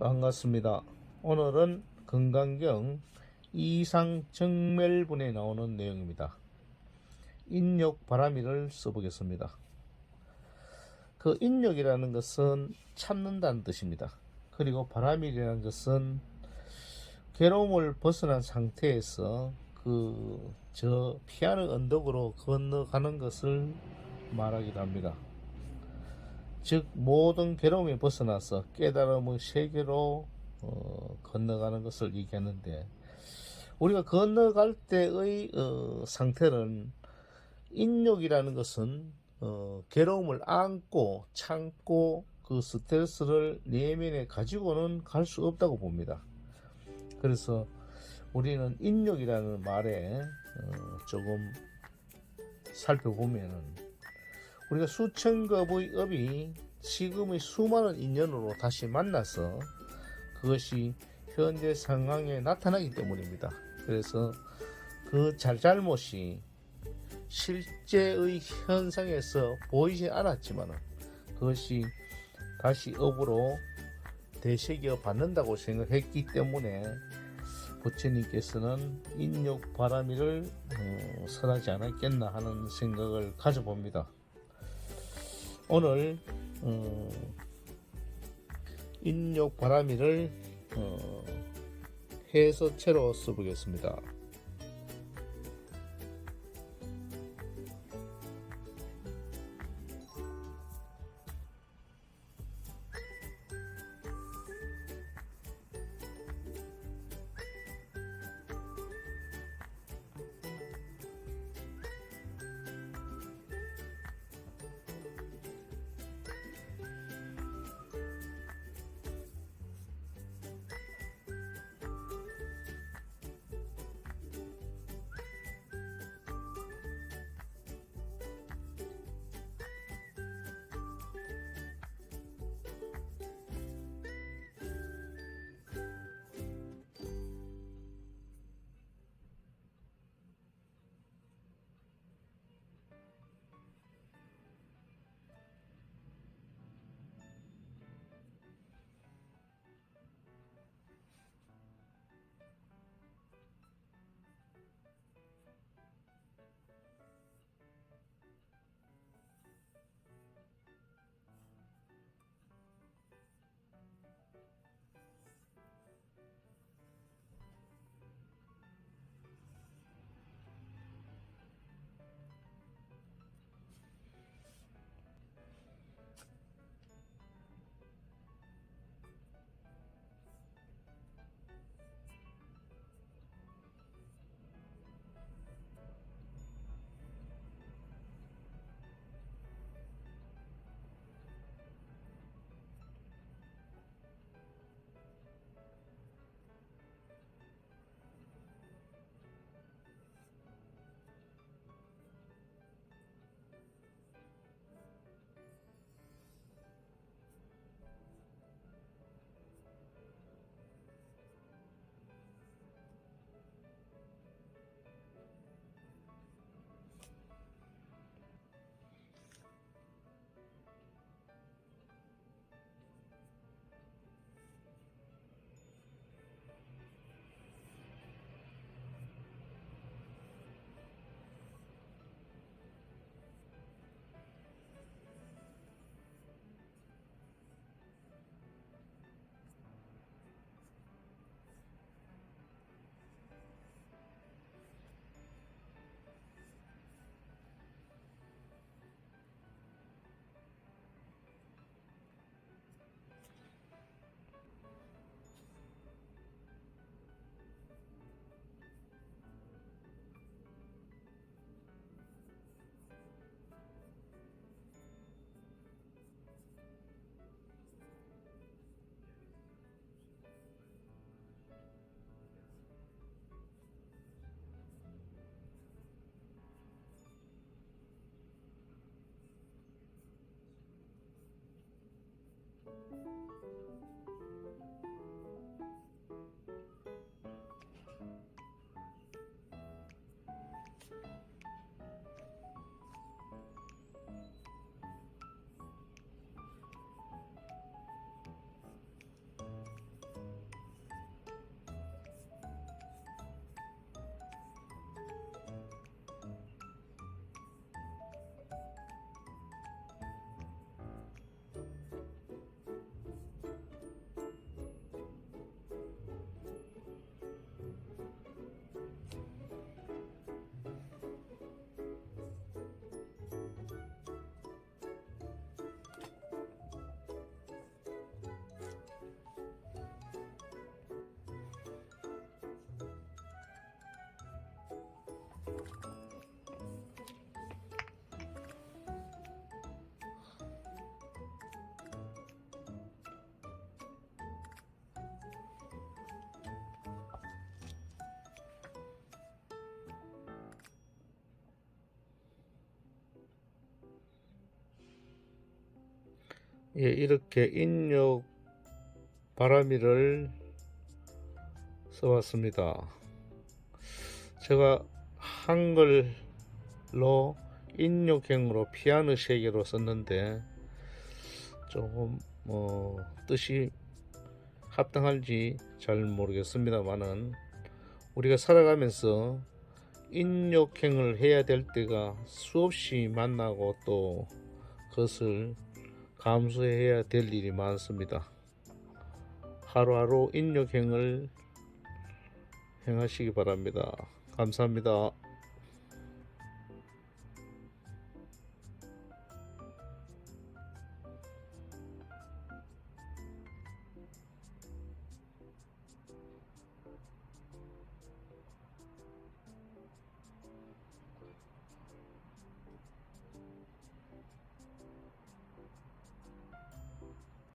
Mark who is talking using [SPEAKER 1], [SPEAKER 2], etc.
[SPEAKER 1] 반갑습니다. 오늘은 건강경 이상 정멸분에 나오는 내용입니다. 인욕 바람이를 써보겠습니다. 그 인욕이라는 것은 찾는다는 뜻입니다. 그리고 바람이라는 것은 괴로움을 벗어난 상태에서 그 저 피하는 언덕으로 건너가는 것을 말하기도 합니다. 즉 모든 괴로움에 벗어나서 깨달음의 세계로 어, 건너가는 것을 얘기하는데 우리가 건너갈 때의 어, 상태는 인욕이라는 것은 어, 괴로움을 안고 참고 그 스트레스를 내면에 가지고는 갈 수 없다고 봅니다. 그래서 우리는 인욕이라는 말에 어, 조금 살펴보면은 우리가 수천 겁의 업이 지금의 수많은 인연으로 다시 만나서 그것이 현재 상황에 나타나기 때문입니다. 그래서 그 잘잘못이 실제의 현상에서 보이지 않았지만 그것이 다시 업으로 되새겨 받는다고 생각했기 때문에 부처님께서는 인욕 바람이를 어, 설하지 않았겠나 하는 생각을 가져봅니다. 오늘 어, 인욕 바람이를 어, 해서체로 써보겠습니다. 예, 이렇게 인력 바람이를 써봤습니다. 제가 한글로 인력행으로 피아노 세개로 썼는데 조금 뭐 뜻이 합당할지 잘 모르겠습니다만은 우리가 살아가면서 인욕행을 해야 될 때가 수없이 만나고 또 그것을 감수해야 될 일이 많습니다. 하루하루 인욕행을 행하시기 바랍니다. 감사합니다.